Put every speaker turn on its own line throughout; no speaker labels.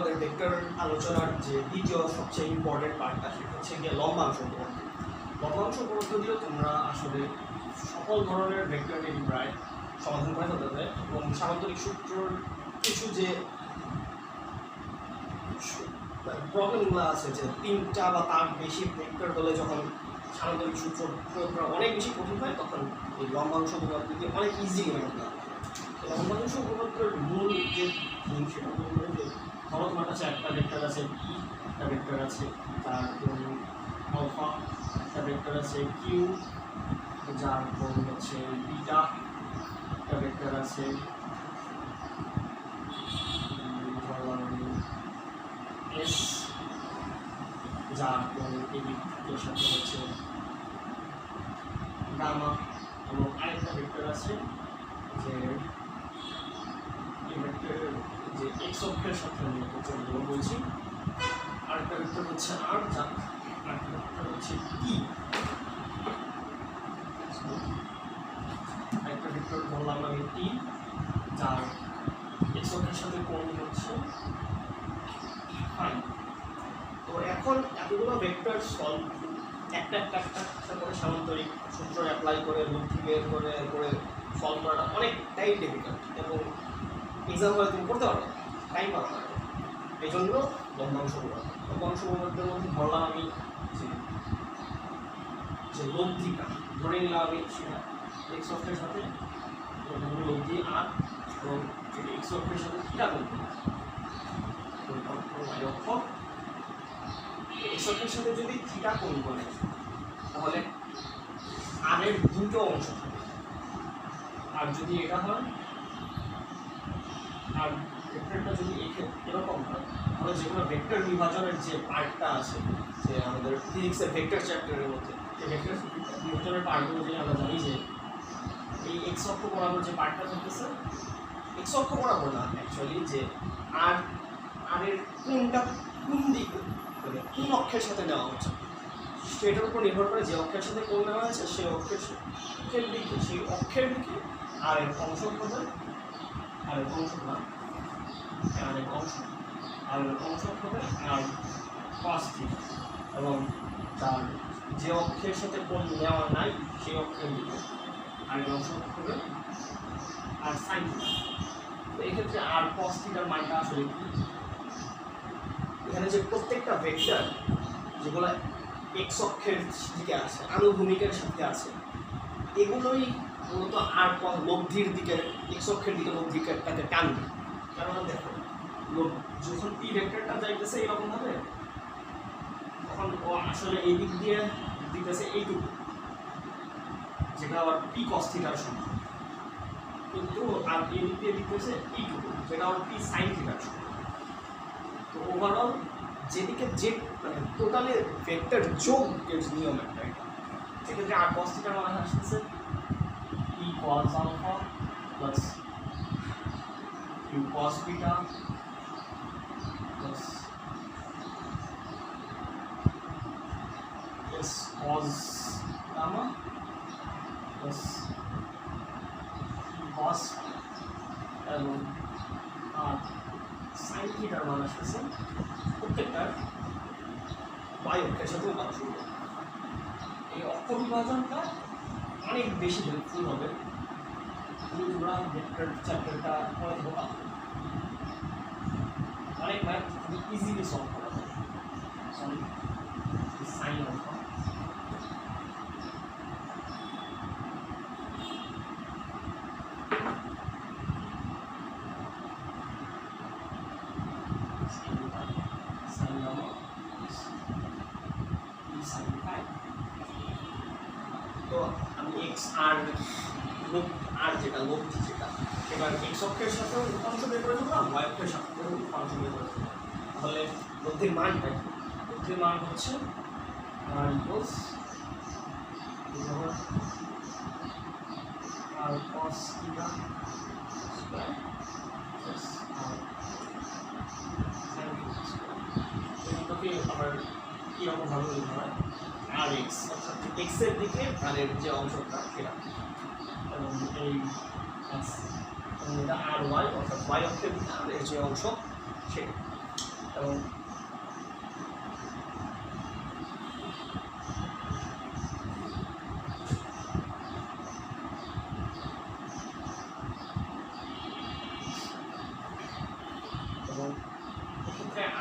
আমাদের ভেক্টর আলোচনার যে দ্বিতীয় সবচেয়ে ইম্পর্টেন্ট পার্টটা সেটা হচ্ছে গিয়ে লম্বাংশ উপপাদ্য। লম্বাংশ দিয়ে তোমরা আসলে সকল ধরনের ভেক্টরকে প্রায় সমাধান করে ফেলতে পারে এবং সামান্তরিক সূত্রর কিছু যে প্রবলেমগুলো আছে যে তিনটা বা তার বেশি ভেক্টর হলে যখন সামান্তরিক সূত্র প্রয়োগ করা অনেক বেশি কঠিন হয়, তখন এই লম্বাংশ দিয়ে অনেক ইজিলি হয়ে নেওয়া লম্বাংশ উপপাদ্যের মূল যে গুণ সেটা হলো যে ধরো তোমার কাছে একটা ভেক্টর আছে ই একটা ভেক্টর আছে, তার আলফা একটা ভেক্টর আছে কিউ যার গুণ হচ্ছে বিটা একটা ভেক্টর আছে। এস যার কোন এর সাথে হচ্ছে গামা এবং আরেকটা ভেক্টর আছে, যে এই ভেক্টরের অক্ষের সাথে আমি চলগুলো বলছি। আরেকটা ভেক্টর হচ্ছে আর যা, আরেকটা হচ্ছে ই আরেকটা ভেক্টর বললাম আমি টি যার এক্স অক্ষের সাথে কোণ হচ্ছে? ফাইভ তো এখন এতগুলো ভেক্টর সলভ একটা একটা একটা একটা করে সামান্তরিক সূত্র অ্যাপ্লাই করে, বুদ্ধি বের করে করে সলভ করাটা অনেকটাই ডিফিকাল্ট এবং এক্সাম হলে তুমি করতে পারবে টাইম পাবে এই জন্য প্রবাদ লম্বাংশ প্রবাদের মধ্যে ধরলাম আমি যে যে লব্ধিটা ধরে নিলাম আমি সেটা এক্স অক্ষের সাথে লব্ধি আর এবং যেটা এক্স অক্ষের সাথে থিটা করতে অক্ষ এক্স সাথে যদি থিটা কোণ করে তাহলে আর দুটো অংশ থাকে। আর যদি এটা হয় আর ভেক্টরটা যদি এরকম হয় তাহলে যে কোনো ভেক্টর বিভাজনের যে পার্টটা আছে, যে আমাদের ফিজিক্সের ভেক্টর চ্যাপ্টারের মধ্যে, এই ভেক্টর বিভাজনের পার্টগুলো যে আমরা জানি যে এই এক্স অক্ষ বরাবর যে পার্টটা থাকতেছে এক্স অক্ষ বরাবর না অ্যাকচুয়ালি যে আর আর এর কোনটা কোন দিক মানে কোন অক্ষের সাথে নেওয়া হচ্ছে সেটার উপর নির্ভর করে যে অক্ষের সাথে কোন নেওয়া হয়েছে, সেই অক্ষের অক্ষের দিকে, সেই অক্ষের দিকে আর এর অংশ হবে আর এর অংশ না আর অংশ আর অংশ হবে আর পাঁচ দিক এবং তার যে অক্ষের সাথে কোন নেওয়া নাই, সেই অক্ষের দিকে। আর অংশ হবে আর সাইন তো এক্ষেত্রে আর কস থিটার মানটা আসলে কি? এখানে যে প্রত্যেকটা ভেক্টর যেগুলো এক্স অক্ষের দিকে আছে, আনুভূমিকের সাথে আছে, এগুলোই মূলত আর লব্ধির দিকে এক্স অক্ষের দিকে লব্ধিটাকে টানবে। কেননা দেখো যখন পি ভেক্টরটা যাইতেছে এরকমভাবে, তখন ও আসলে এই দিক দিয়ে দিতেছে এইটুকু, যেটা আবার পি কস থিটার সমান। কিন্তু আর এই দিক দিয়ে দিতেছে এইটুকু, যেটা আবার পি সাইন থিটার সমান। তো ওভারঅল যেদিকে যে মানে টোটালি ভেক্টর যোগের নিয়ম একটা এটা, সেক্ষেত্রে আর কস থিটার মানে আসতেছে E cos alpha plus U cos beta plus S cos gamma plus cos এবং আর সাইন থিটার মান আসতেছে প্রত্যেকটার বাই অক্ষের সাথে উপাংশ এই অক্ষ বিভাজনটা অনেক বেশি হেল্পফুল হবে তোমরা ভেক্টর চ্যাপ্টারটা পড়া পাবে অনেক ম্যাথ খুবই ইজিলি সলভ করা যায় সরি সাইন অল্ফা তো আমি এক্স আর আর যেটা লব্ধি যেটা এবার এক্স অক্ষের সাথে উপাংশ বের করে দেবো ওয়াই অক্ষের সাথে উপাংশ বের করে দেবো। তাহলে লব্ধির মানটা কি লব্ধির মান হচ্ছে R equals R cos theta R sine theta আবার কীরকমভাবে হয়? আর এক্স অর্থাৎ এক্সের দিকে আর এর যে অংশটা, সেটা। এবং এটা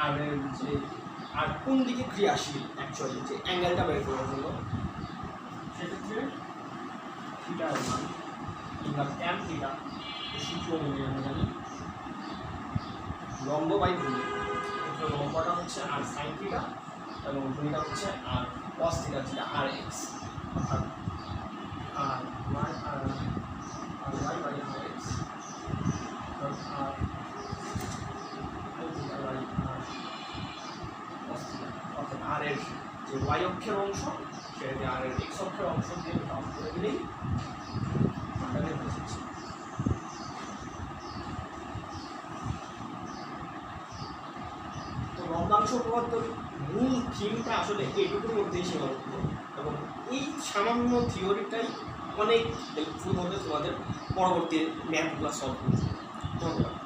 আর যে, আর কোন দিকে ক্রিয়াশীল অ্যাকচুয়ালি যে অ্যাঙ্গেলটা বের করার জন্য? সেক্ষেত্রে কিংবা ট্যান থিটা সূত্র অনুযায়ী আমরা জানি লম্ব বাই ভূমি লম্বটা হচ্ছে আর সাইন থিটা এবং ভূমিটা হচ্ছে আর কস থিটা যেটা আর এক্স অর্থাৎ R Y R Y by X R. অর্থাৎ এর যে ওয়াই অক্ষের অংশ, সেটাকে আর এর এক্স অক্ষের অংশ দিয়ে ভাগ করে দিলেই মানটা বের হয়ে যাচ্ছে তো লম্বাংশ উপপাদ্যর মূল থিমটা আসলে এইটুকুর মধ্যেই সীমাবদ্ধ। এবং এই সামান্য থিওরিটাই অনেক হেল্পফুল হবে তোমাদের পরবর্তী ম্যাথগুলো সলভ করতে। ধন্যবাদ।